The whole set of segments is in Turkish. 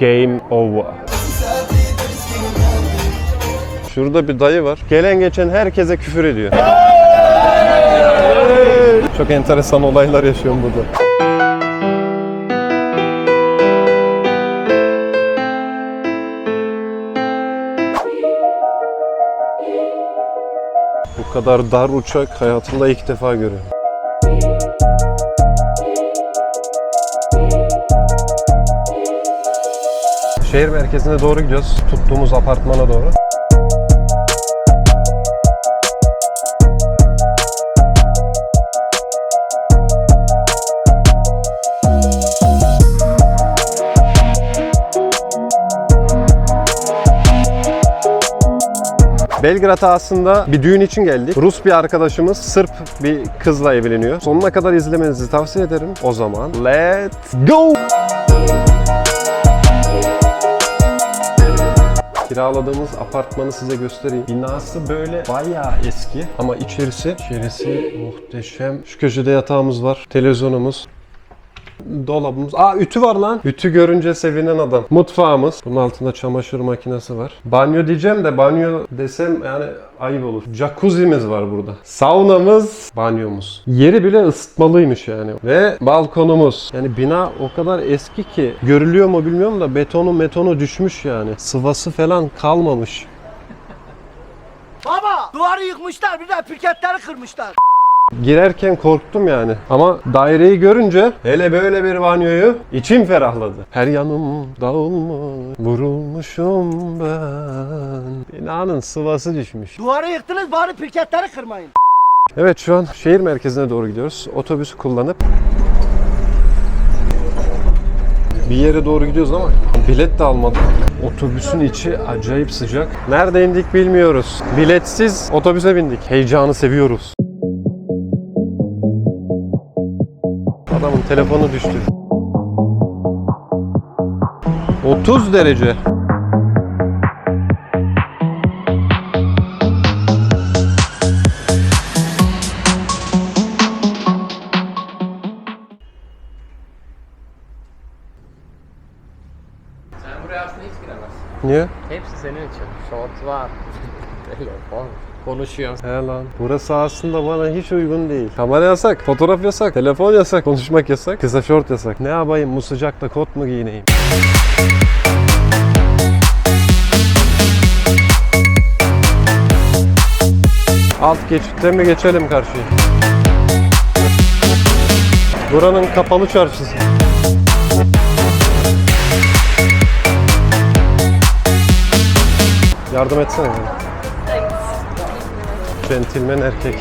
Game over. Şurada bir dayı var. Gelen geçen herkese küfür ediyor. Çok enteresan olaylar yaşıyorum burada. Bu kadar dar uçak hayatımda ilk defa görüyorum. Şehir merkezine doğru gidiyoruz. Tuttuğumuz apartmana doğru. Belgrad'a aslında bir düğün için geldik. Rus bir arkadaşımız Sırp bir kızla evleniyor. Sonuna kadar izlemenizi tavsiye ederim. O zaman let's go! Kiraladığımız apartmanı size göstereyim. Binası böyle bayağı eski ama içerisi içerisi muhteşem. Şu köşede yatağımız var, televizyonumuz. Dolabımız. Aa ütü var lan. Ütü görünce sevinen adam. Mutfağımız. Bunun altında çamaşır makinesi var. Banyo diyeceğim de banyo desem yani ayıp olur. Jacuzzi'miz var burada. Saunamız, banyomuz. Yeri bile ısıtmalıymış yani. Ve balkonumuz. Yani bina o kadar eski ki görülüyor mu bilmiyorum da betonu metonu düşmüş yani. Sıvası falan kalmamış. Baba duvarı yıkmışlar bir de pirketleri kırmışlar. Girerken korktum yani. Ama daireyi görünce hele böyle bir banyoyu içim ferahladı. Her yanım dağılmış, vurulmuşum ben. Binanın sıvası düşmüş. Duvarı yıktınız bari pirketleri kırmayın. Evet şu an şehir merkezine doğru gidiyoruz. Otobüsü kullanıp bir yere doğru gidiyoruz ama bilet de almadık. Otobüsün içi acayip sıcak. Nerede indik bilmiyoruz. Biletsiz otobüse bindik. Heyecanı seviyoruz. Telefonu düştü. 30 derece. Sen buraya aslında hiç giremezsin. Niye? Hepsi senin için. Short var. Telefon. Konuşuyorsun. He lan. Burası aslında bana hiç uygun değil. Kamera yasak, fotoğraf yasak, telefon yasak, konuşmak yasak, kısa şort yasak. Ne yapayım bu sıcakta kot mu giyineyim? Alt geçitte mi geçelim karşıya? Buranın kapalı çarşısı. Yardım etsene. bana. Centilmen erkek.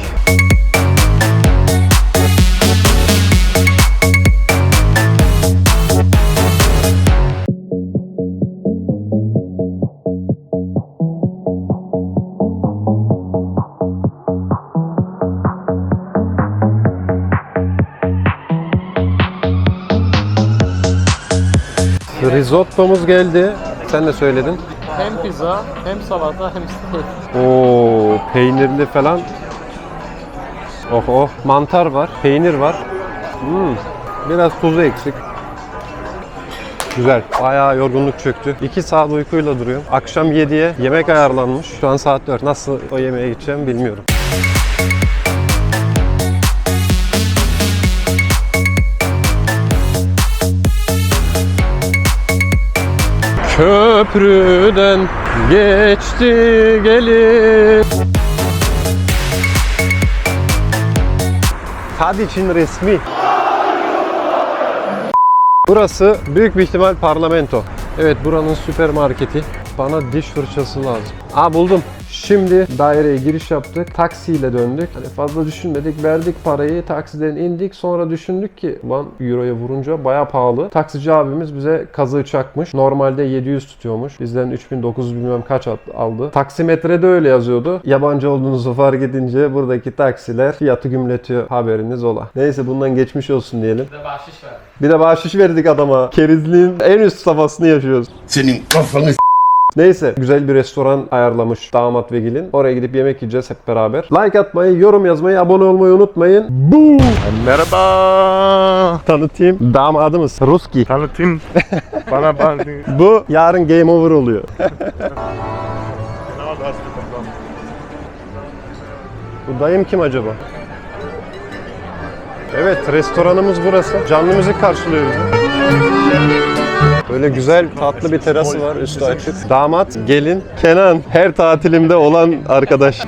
Risottomuz geldi. Sen de söyledin. Hem pizza, hem salata, hem steak. Oo peynirli falan. Oh oh mantar var, peynir var. Hmm, biraz tuzu eksik. Güzel. Bayağı yorgunluk çöktü. 2 saat uykuyla duruyorum. Akşam 7'ye yemek ayarlanmış. Şu an saat 4. Nasıl o yemeğe gideceğim bilmiyorum. Köprüden geçti gelip Tadiç'in resmi. Burası büyük bir ihtimal parlamento. Evet buranın süpermarketi. Bana diş fırçası lazım. Aa buldum. Şimdi daireye giriş yaptık. Taksiyle döndük. Hani fazla düşünmedik. Verdik parayı. Taksiden indik. Sonra düşündük ki lan euroya vurunca baya pahalı. Taksici abimiz bize kazığı çakmış. Normalde 700 tutuyormuş. Bizden 3900 bilmem kaç aldı. Taksimetrede öyle yazıyordu. Yabancı olduğunuzu fark edince buradaki taksiler fiyatı gümletiyor. Haberiniz ola. Neyse bundan geçmiş olsun diyelim. Bir de bahşiş ver. Bir de bahşiş verdik adama. Kerizliğin en üst safhasını yaşıyoruz. Senin kafanı Neyse güzel bir restoran ayarlamış damat ve gelin. Oraya gidip yemek yiyeceğiz hep beraber. Like atmayı, yorum yazmayı, abone olmayı unutmayın. Bu Merhaba. tanıtayım damadımız Ruski. Tanıtayım. Bana ben. Bu yarın game over oluyor. Bu dayım kim acaba? Evet, restoranımız burası. Canlı müzik karşılıyor bizi. Böyle güzel, tatlı bir terası var, üstü açık. Damat, gelin, Kenan. Her tatilimde olan arkadaş.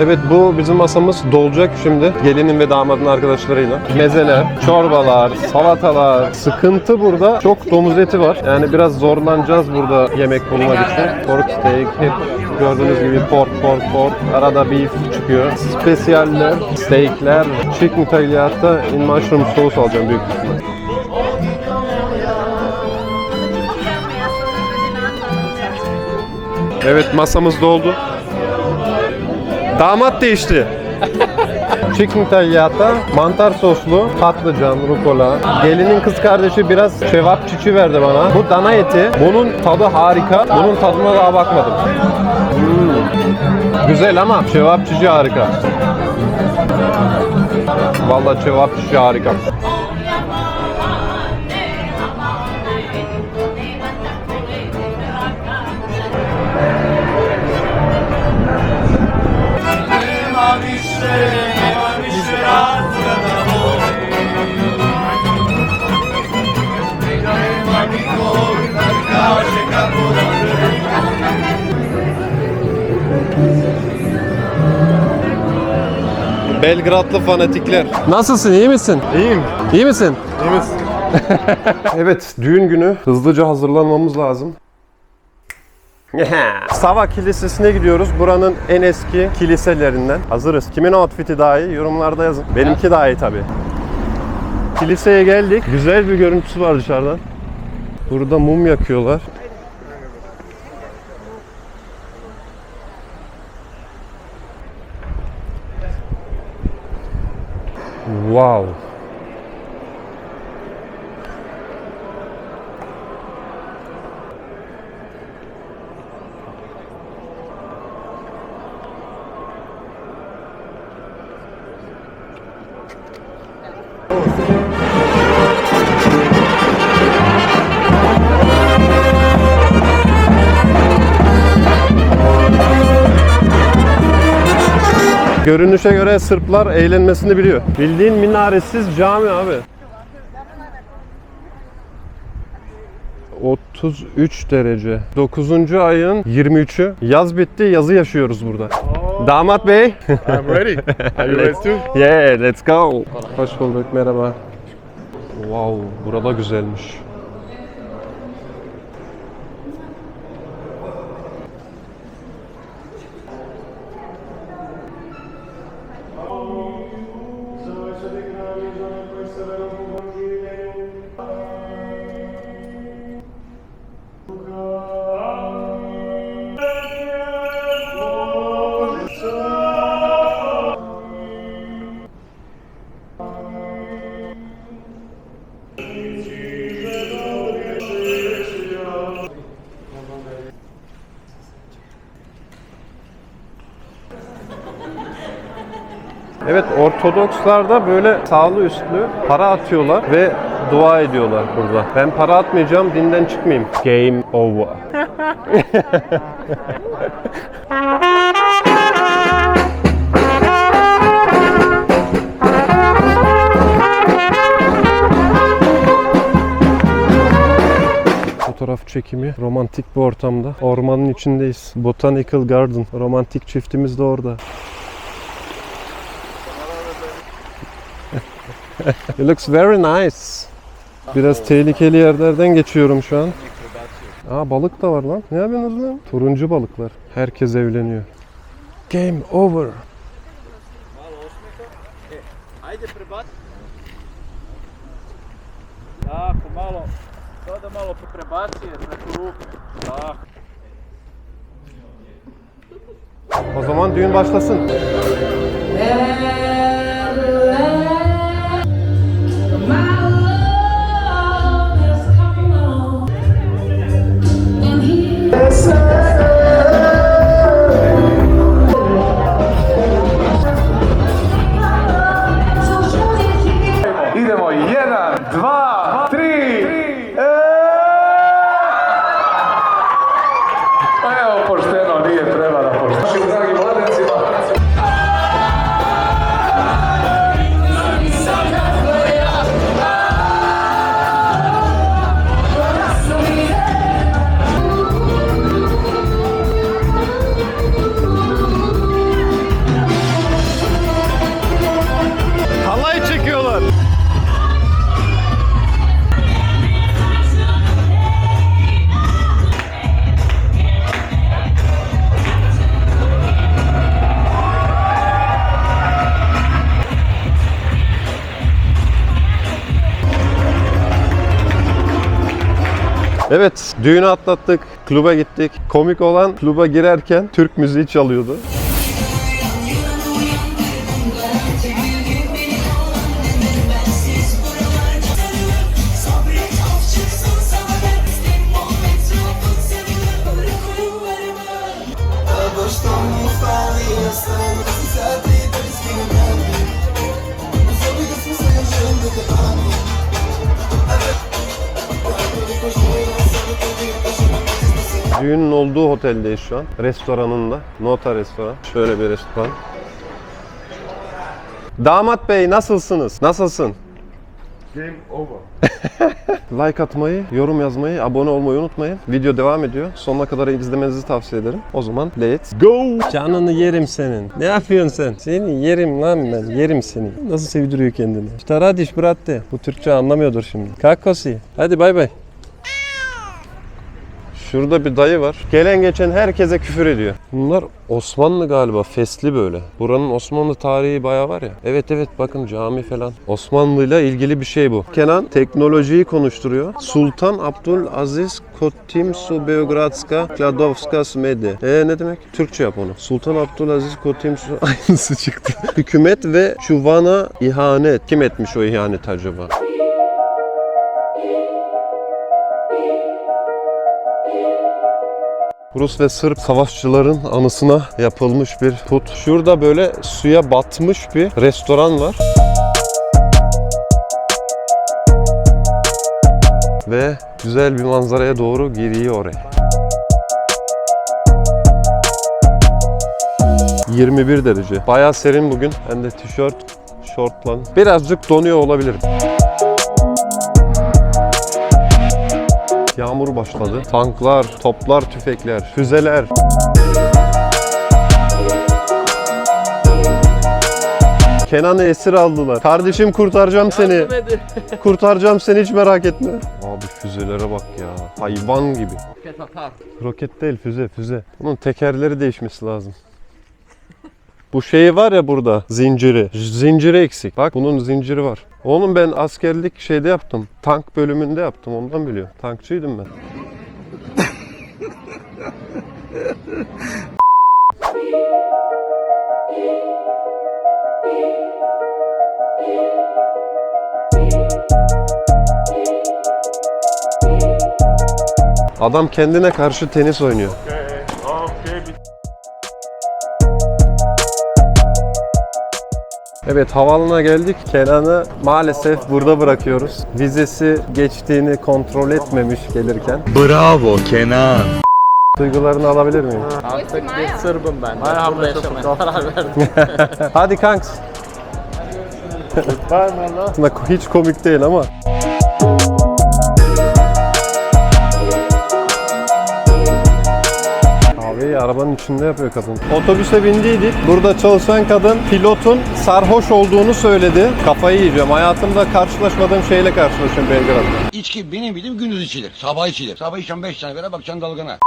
Evet bu bizim masamız dolacak şimdi gelinin ve damadın arkadaşlarıyla. Mezeler, çorbalar, salatalar. Sıkıntı burada çok domuz eti var. Yani biraz zorlanacağız burada yemek bulmak için. Pork steak, hep gördüğünüz gibi pork, pork, pork. Arada beef çıkıyor. Spesiyaller, steakler, chicken tagliata in mushroom sauce alacağım büyük ihtimal. Evet masamız doldu. Damat değişti. Chicken tagliata, mantar soslu, patlıcan, rukola. Gelinin kız kardeşi biraz şevap çiçi verdi bana. Bu dana eti. Bunun tadı harika. Bunun tadına daha bakmadım. Hmm. Güzel ama şevap çiçi harika. Vallahi şevap çiçi harika. Belgradlı fanatikler. Nasılsın? iyi misin? İyiyim. İyi misin? İyi misin? Evet, düğün günü hızlıca hazırlanmamız lazım. Sava Kilisesi'ne gidiyoruz. Buranın en eski kiliselerinden. Hazırız. Kimin outfit'i daha iyi? Yorumlarda yazın. Benimki daha iyi tabii. Kiliseye geldik. Güzel bir görüntüsü var dışarıdan. Burada mum yakıyorlar. Wow. Görünüşe göre Sırplar eğlenmesini biliyor. Bildiğin minaresiz cami abi. 33 derece. 9. ayın 23'ü. Yaz bitti, yazı yaşıyoruz burada. Damat Bey. I'm ready. Are you ready too? Yeah, let's go. Hoş bulduk, merhaba. Wow, burada güzelmiş. Ortodokslarda böyle sağlı üstlü para atıyorlar ve dua ediyorlar burada. Ben para atmayacağım, dinden çıkmayayım. Game over. Fotoğraf çekimi romantik bir ortamda. Ormanın içindeyiz. Botanical Garden. Romantik çiftimiz de orada. It looks very nice. Biraz tehlikeli yerlerden geçiyorum şu an. Aa balık da var lan. Ne yapıyorsunuz lan? Turuncu balıklar. Herkes evleniyor. Game over. Tako, malo, to da malo prebacije preko ruke. Tako. O zaman düğün başlasın. Bye. Evet, düğünü atlattık, kluba gittik. Komik olan kluba girerken Türk müziği çalıyordu. Düğünün olduğu oteldeyiz şu an. Restoranında. Nota restoran. Şöyle bir restoran. Damat bey nasılsınız? Nasılsın? Game over. Like atmayı, yorum yazmayı, abone olmayı unutmayın. Video devam ediyor. Sonuna kadar izlemenizi tavsiye ederim. O zaman let's go! Canını yerim senin. Ne yapıyorsun sen? Seni yerim lan ben. Yerim seni. Nasıl sevdiriyor kendini. İşte radiş bratte. Bu Türkçe anlamıyordur şimdi. Kakosi. Hadi bay bay. Şurada bir dayı var. Gelen geçen herkese küfür ediyor. Bunlar Osmanlı galiba. Fesli böyle. Buranın Osmanlı tarihi bayağı var ya. Evet evet bakın cami falan. Osmanlı'yla ilgili bir şey bu. Kenan teknolojiyi konuşturuyor. Sultan Abdülaziz Kotimsu Beogradska Kladovska Smedi. E ne demek? Türkçe yap onu. Sultan Abdülaziz Kotimsu aynısı çıktı. Hükümet ve çuvana ihanet. Kim etmiş o ihanet acaba? Rus ve Sırp savaşçıların anısına yapılmış bir put. Şurada böyle suya batmış bir restoran var. Ve güzel bir manzaraya doğru giriyor oraya. 21 derece. Bayağı serin bugün. Ben de tişört, şortla. Birazcık donuyor olabilirim. Yağmur başladı. Tanklar, toplar, tüfekler, füzeler. Kenan'ı esir aldılar. Kardeşim kurtaracağım seni. Kurtaracağım seni hiç merak etme. Abi füzelere bak ya. Hayvan gibi. Roket atar. Roket değil füze füze. Bunun tekerleri değişmesi lazım. Bu şeyi var ya burada zinciri. Zinciri eksik. Bak bunun zinciri var. Oğlum ben askerlik şeyde yaptım. Tank bölümünde yaptım ondan biliyorum. Tankçıydım ben. Adam kendine karşı tenis oynuyor. Evet havaalanına geldik. Kenan'ı maalesef burada bırakıyoruz. Vizesi geçtiğini kontrol etmemiş gelirken. Bravo Kenan. Duygularını alabilir miyim? Artık bir Sırbım ben. Ben burada yaşamaya karar verdim. Hadi kanks. Aslında hiç komik değil ama. Kahveyi arabanın içinde yapıyor kadın. Otobüse bindiydik. Burada çalışan kadın pilotun sarhoş olduğunu söyledi. Kafayı yiyeceğim. Hayatımda karşılaşmadığım şeyle karşılaşıyorum Belgrad'da. İçki benim bildiğim gündüz içilir. Sabah içilir. Sabah içen 5 tane vere bakacaksın dalgana.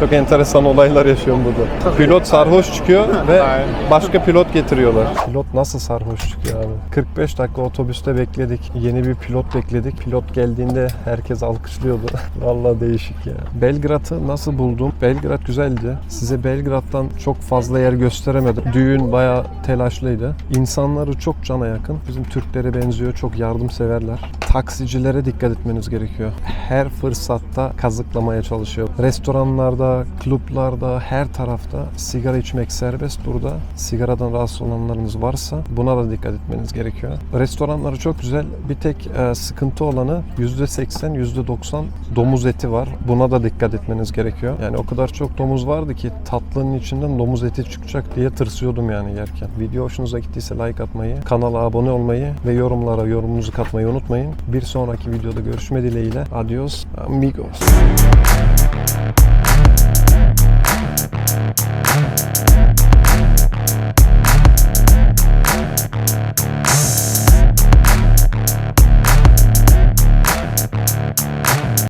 Çok enteresan olaylar yaşıyorum burada. Pilot sarhoş çıkıyor ve başka pilot getiriyorlar. Pilot nasıl sarhoş çıkıyor abi? 45 dakika otobüste bekledik. Yeni bir pilot bekledik. Pilot geldiğinde herkes alkışlıyordu. Vallahi değişik ya. Belgrad'ı nasıl buldum? Belgrad güzeldi. Size Belgrad'dan çok fazla yer gösteremedim. Düğün bayağı telaşlıydı. İnsanları çok cana yakın. Bizim Türklere benziyor. Çok yardımseverler. Taksicilere dikkat etmeniz gerekiyor. Her fırsatta kazıklamaya çalışıyor. Restoranlarda barlarda, klublarda, her tarafta sigara içmek serbest burada. Sigaradan rahatsız olanlarınız varsa buna da dikkat etmeniz gerekiyor. Restoranları çok güzel. Bir tek e, sıkıntı olanı %80, %90 domuz eti var. Buna da dikkat etmeniz gerekiyor. Yani o kadar çok domuz vardı ki tatlının içinden domuz eti çıkacak diye tırsıyordum yani yerken. Video hoşunuza gittiyse like atmayı, kanala abone olmayı ve yorumlara yorumunuzu katmayı unutmayın. Bir sonraki videoda görüşme dileğiyle. Adios amigos. you